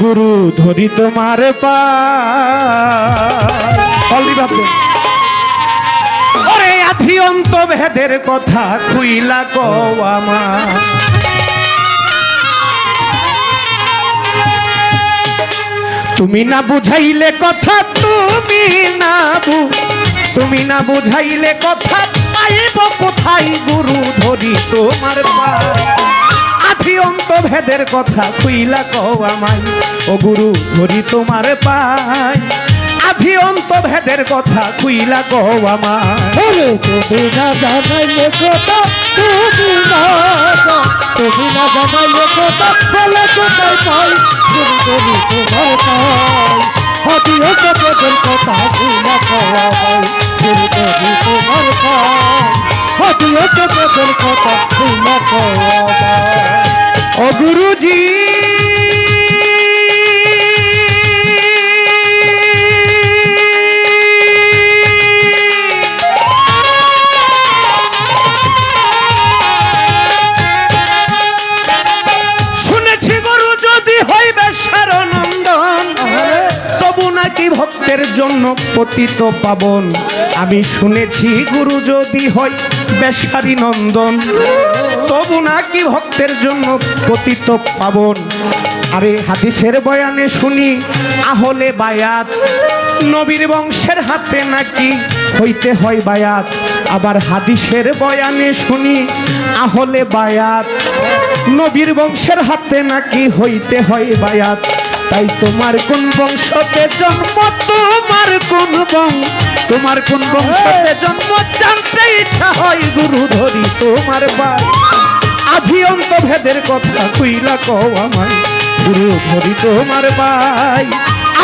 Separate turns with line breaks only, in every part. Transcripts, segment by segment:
গুরু ধরি তোমার পা। আধি অন্ত ভেদের কথা খুইলা আমার। তুমি না বুঝাইলে কথা, তুমি না তুমি না বুঝাইলে কথা, পাইব কোথায় গুরু ধরি তোমার পা। আধি অন্ত ভেদের কথা খুইলা কও আমায়। ও গুরু, ধরি তোমার পাই আধি অন্ত ভেদের কথা খুইলা কও আমায়।
না কথা, তুমি না তুমি না কথা হতে তোদের কথা ভুলা খাওয়া পাই তুমি তুমি তোমার হাতি হতে তোদের কথা ভুলা খাওয়া পাই
ও গুরুজি। পতিত পাবন। আমি শুনেছি গুরু যদি হয় বেশারি নন্দন, তবু নাকি ভক্তের জন্য পতিত পাবন। আরে হাদিসের বয়ানে শুনি, আহলে বায়াত, নবীর বংশের হাতে নাকি হইতে হয় বায়াত। আবার হাদিসের বয়ানে শুনি, আহলে বায়াত, নবীর বংশের হাতে নাকি হইতে হয় বায়াত। তাই তোমার কোন বংশতে জন্ম? তোমার কোন বং তোমার কোন বংশতে জন্ম? জানতে ইচ্ছা হয় গুরু ধরি তোমার বাই আধি অন্ত ভেদের কথা কইলা কও আমায়। গুরু ধরি তোমার বাই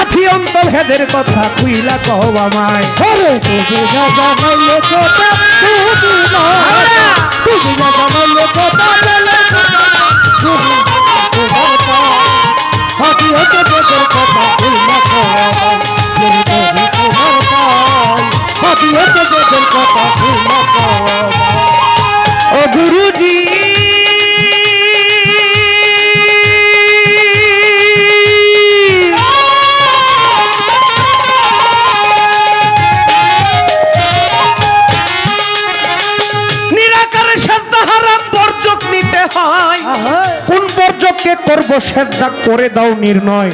আধি অন্ত ভেদের কথা কইলা কও আমায়।
ওরে তুমি না জানাইলে কথা তুমি না তুমি না জানাইলে কথা তুমি হাতি
শ্রদ্ধা করে দাও নির্ণয়।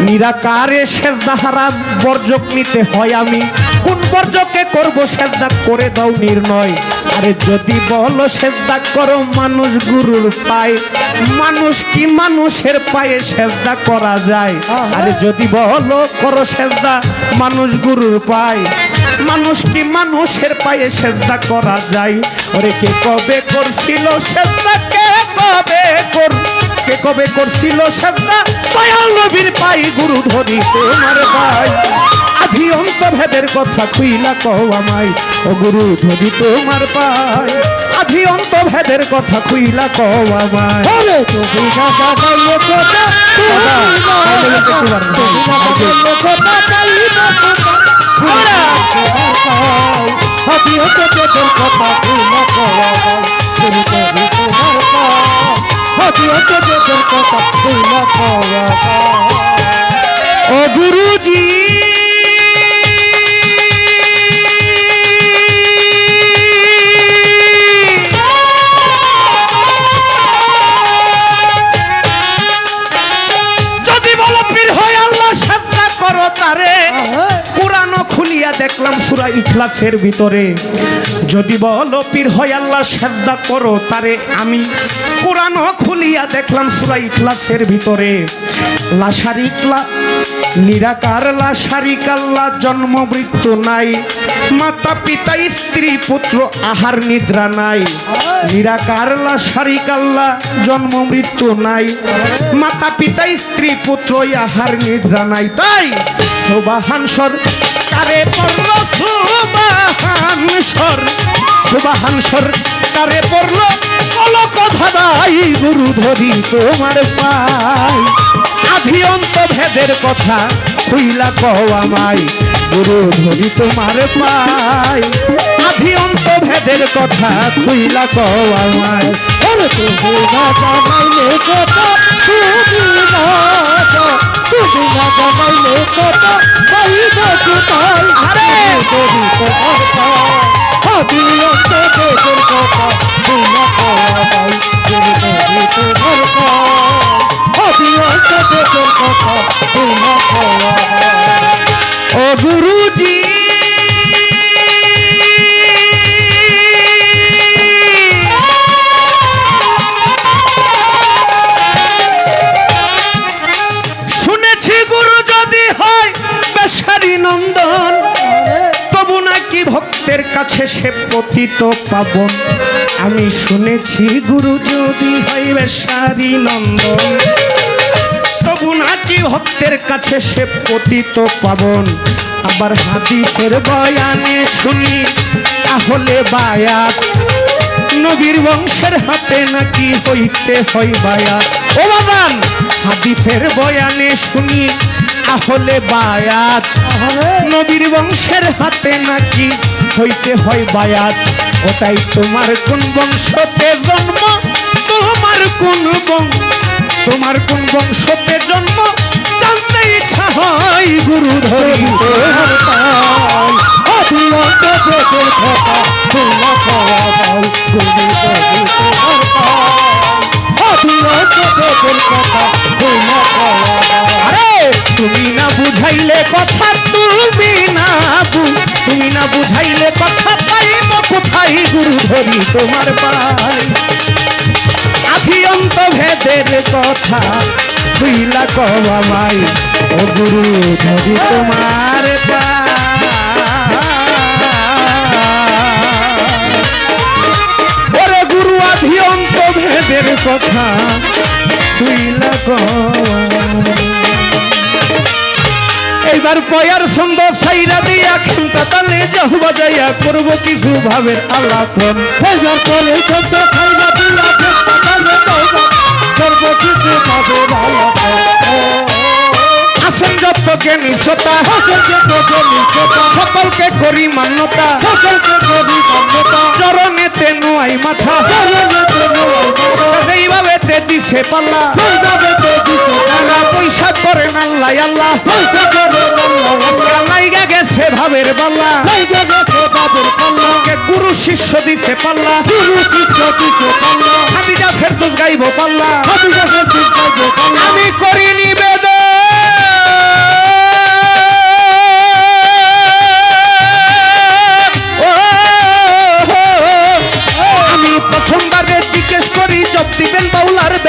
নিরাকারে শ্রদ্ধা হারাম, বর্জক নিতে হয় আমি। কোন বর্জকে করব শ্রদ্ধা করে দাও নির্ণয়। আরে যদি বলো শ্রদ্ধা করো, মানুষ গুরুর পায়। মানুষ কি মানুষের পায়ে শ্রদ্ধা করা যায়? আরে যদি বলো করো শ্রদ্ধা মানুষ গুরুর পায়। মানুষ কি মানুষের পায়ে শ্রদ্ধা করা যায়? ওরে কে কবে করছিল শ্রদ্ধা কে কবে কর কে কবে করছিল শ্রদ্ধা দয়াল নবীর পাই গুরু ধরি তোমার ভাই আধি অন্ত ভেদের কথা তুইলা কও আমায়, ও গুরু ধরি তোমার পাই আধি অন্ত ভেদের কথা তুইলা কও আমায়।
ওরে তুমি না জানাইলে কথা তুমি না জানাইলে কথা চাইলে কথা। ভুলা খাওয়া পাই তুমি তুমি তোমার
ও গুরুজি। খুলিয়া দেখলাম সুরা ইখলাসের ভিতরে। যদি বলো, পীর হয় আল্লাহ শ্রদ্ধা করো, তারে আমি কোরআন খুলিয়া দেখলাম সুরা ইখলাসের ভিতরে। লাশারিকলা নিরাকার লাশারিক আল্লাহ জন্ম মৃত্যু নাই। মাতা পিতা, স্ত্রী, পুত্র, আহার নিদ্রা নাই। নিরাকার লাশারিক আল্লাহ জন্ম মৃত্যু নাই। মাতা পিতা, স্ত্রী পুত্র আহার নিদ্রা নাই। তাই সুবাহানসর কারে পড়ল সুবাহানসর সুবাহানসর কারে পড়ল কল কথা দাই গুরু ধরি তোমার পাই। আধি অন্ত ভেদের কথা খুইলা কও আমায়, গুরু ধরি তোমার পাই। ভেদের কথা খুইলা কও আমায়।
ওরে তুমি না জানাইলে কথা তুমি না তুমি না জানাইলে কথা পাইব কোথায়
আরে!
করি তোমার পায় আমি অন্ত দেশের কথা পাওয়া পাই করি করি তোমার পায় আমি অন্ত দেশের কথা পাওয়া পাই
ও গুরুজি! কাছে সে পতিত পাবন। আমি শুনেছি গুরু যদি হয় বেশারি নন্দন। তবু নাকি ভক্তের কাছে সে পতিত পাবন। আবার হাদিসের বয়ানে শুনি, তাহলে বায়াত। নবীর বংশের হাতে নাকি হইতে হয় বায়াত। ও বাবান, হাদিসের বয়ানে শুনি আহলে বায়াত। নবীর বংশের হাতে নাকি হইতে হয় বায়াত। ওটাই তোমার কোন বংশতে জন্ম তোমার কোন বংশ তোমার কোন বংশতে জন্ম জানতে ইচ্ছা হয় গুরু ধরি। আরে ধরি তোমার পাই। আছি অন্ত ভেদের কথা তুইলা কবা মাই ও গুরু ধরি তোমার ওরে গুরু, আধি অন্ত ভেদের কথা তুইলা কবা এইবার পয়ার সুন্দর সাইরা দিয়া খেমটা তালে যাহ বাজাইয়া করব কিছু ভাবের আলাপন। আসেন যত জ্ঞানী শ্রোতা সকলকে করি মান্যতা চরণেতে নোয়াই মাথা। এইভাবে তে দিছে পাল্লা। পয়সা করে নাল্লাই আল্লাহ। নাইগা গেছে ভাবের পাল্লা। গুরু শিষ্য দিছে পাল্লা। খাদিজা ফেরদুস গাইব পাল্লা। আমি করি